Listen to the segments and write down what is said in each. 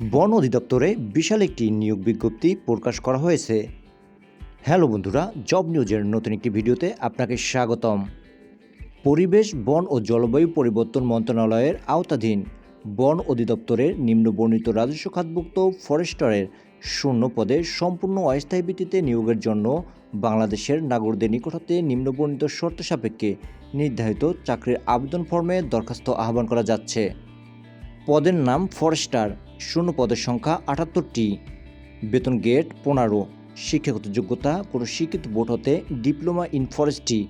বন অধিদপ্তরে বিশাল একটি নিয়োগ বিজ্ঞপ্তি প্রকাশ করা হয়েছে। হ্যালো বন্ধুরা, জব নিউজের নতুন একটি ভিডিওতে আপনাকে স্বাগতম। পরিবেশ, বন ও জলবায়ু পরিবর্তন মন্ত্রণালয়ের আওতাধীন বন অধিদপ্তরের নিম্নবর্ণিত রাজস্ব খাতভুক্ত ফরেস্টারের শূন্য পদে সম্পূর্ণ অস্থায়ী ভিত্তিতে নিয়োগের জন্য বাংলাদেশের নাগরিকদের নিকট হতে নিম্নবর্ণিত শর্ত সাপেক্ষে নির্ধারিত চাকরির আবেদন ফর্মে দরখাস্ত আহ্বান করা যাচ্ছে। পদের নাম ফরেস্টার। শূন্য পদের সংখ্যা আটাত্তরটি। বেতন গেট পনেরো। শিক্ষাগত যোগ্যতা, কোনো শিক্ষিত বোর্ড হতে ডিপ্লোমা ইন ফরেস্ট্রি।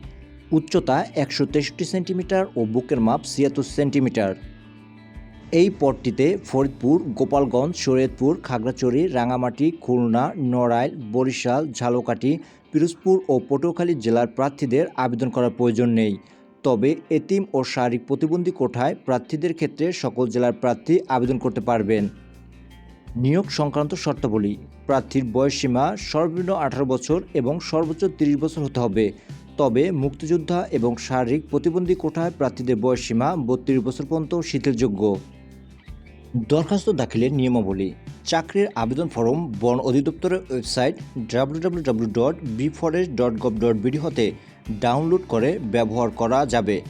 উচ্চতা একশো তেষট্টি সেন্টিমিটার ও বুকের মাপ ছিয়াত্তর সেন্টিমিটার। এই পদটিতে ফরিদপুর, গোপালগঞ্জ, শরীয়তপুর, খাগড়াছড়ি রাঙামাটি খুলনা, নড়াইল, বরিশাল, ঝালকাঠি, পিরোজপুর ও পটুয়াখালী জেলার প্রার্থীদের আবেদন করার প্রয়োজন নেই। তবে এতিম ও শারীরিক প্রতিবন্ধী কোঠায় প্রার্থীদের ক্ষেত্রে সকল জেলার প্রার্থী আবেদন করতে পারবেন। নিয়োগ সংক্রান্ত শর্তাবলী, প্রার্থীর বয়সসীমা সর্বনিম্ন আঠারো বছর এবং সর্বোচ্চ তিরিশ বছর হতে হবে। তবে মুক্তিযোদ্ধা এবং শারীরিক প্রতিবন্ধী কোঠায় প্রার্থীদের বয়সসীমা বত্রিশ বছর পর্যন্ত শিথিলযোগ্য। দরখাস্ত দাখিলের নিয়মাবলী, চাকরির আবেদন ফরম, বন অধিদপ্তরের website W dot bforest dot gov dot BD হতে ডাউনলোড করে ব্যবহার করা যাবে।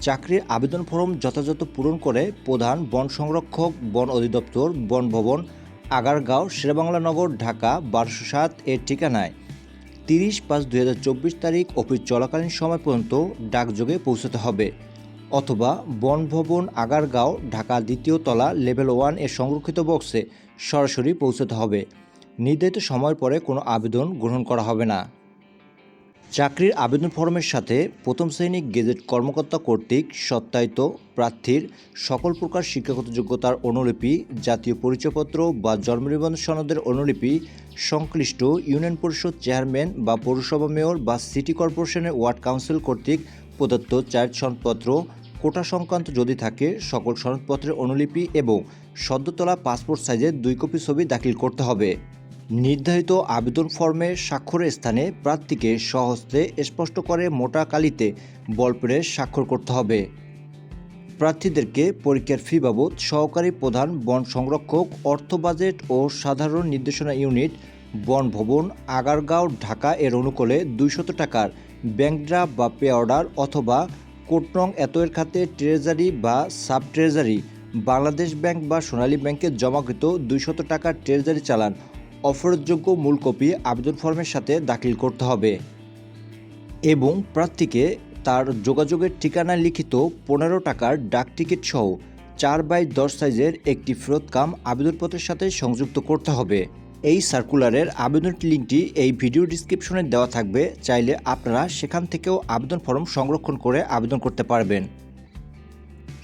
চাকরির আবেদন ফর্ম যথাযথ পূরণ করে প্রধান বন সংরক্ষক, বন অধিদপ্তর, বন ভবন, আগারগাঁও শেরেবাংলা নগর ঢাকা, বারোশো সাত এর ঠিকানায়। তিরিশ পাঁচ দুই হাজার চব্বিশ তারিখ অফিস চলাকালীন সময় পর্যন্ত ডাকযোগে পৌঁছতে হবে। অথবা বন ভবন, আগারগাঁও, ঢাকা দ্বিতীয় তলা, লেভেল ওয়ানের সংরক্ষিত বক্সে সরাসরি পৌঁছতে হবে। নির্ধারিত সময়ের পরে কোনো আবেদন গ্রহণ করা হবে না। চাকরির আবেদন ফর্মের সাথে প্রথম শ্রেণি গেজেট কর্মকর্তা কর্তৃক সত্যায়িত প্রার্থীর সকল প্রকার শিক্ষাগত যোগ্যতার অনুলিপি, জাতীয় পরিচয়পত্র বা জন্ম নিবন্ধন সনদের অনুলিপি, সংশ্লিষ্ট ইউনিয়ন পরিষদ চেয়ারম্যান বা পৌরসভা মেয়র বা সিটি কর্পোরেশনের ওয়ার্ড কাউন্সিল কর্তৃক প্রদত্ত চার সনদপত্র, কোটা সংক্রান্ত যদি থাকে, সকল সনদপত্রের অনুলিপি এবং সদ্যতলা পাসপোর্ট সাইজের দুই কপি ছবি দাখিল করতে হবে। নির্ধারিত আবেদন ফর্মে স্বাক্ষরের স্থানে প্রার্থীকে সহস্তে স্পষ্ট করে মোটা কালিতে বলপেরে স্বাক্ষর করতে হবে। প্রার্থীদেরকে পরীক্ষার ফি বাবদ সহকারী প্রধান, বন সংরক্ষক, অর্থ বাজেট ও সাধারণ নির্দেশনা ইউনিট, বন ভবন, আগারগাঁও, ঢাকা এর অনুকূলে দুইশত টাকার ব্যাংক বা পে অর্ডার অথবা কোটরং এতয়ের খাতে ট্রেজারি বা সাব ট্রেজারি বাংলাদেশ ব্যাংক বা সোনালী ব্যাংকে জমাকৃত দুইশত টাকার ট্রেজারি চালান অফারযোগ্য মূল কপি আবেদন ফর্মের সাথে দাখিল করতে হবে এবং প্রার্থীকে তার যোগাযোগের ঠিকানা লিখিত পনেরো টাকার ডাক টিকিট সহ চার বাই দশ সাইজের একটি ফেরতকাম আবেদনপত্রের সাথে সংযুক্ত করতে হবে। এই সার্কুলারের আবেদন লিঙ্কটি এই ভিডিও ডিসক্রিপশনে দেওয়া থাকবে। চাইলে আপনারা সেখান থেকেও আবেদন ফর্ম সংরক্ষণ করে আবেদন করতে পারবেন।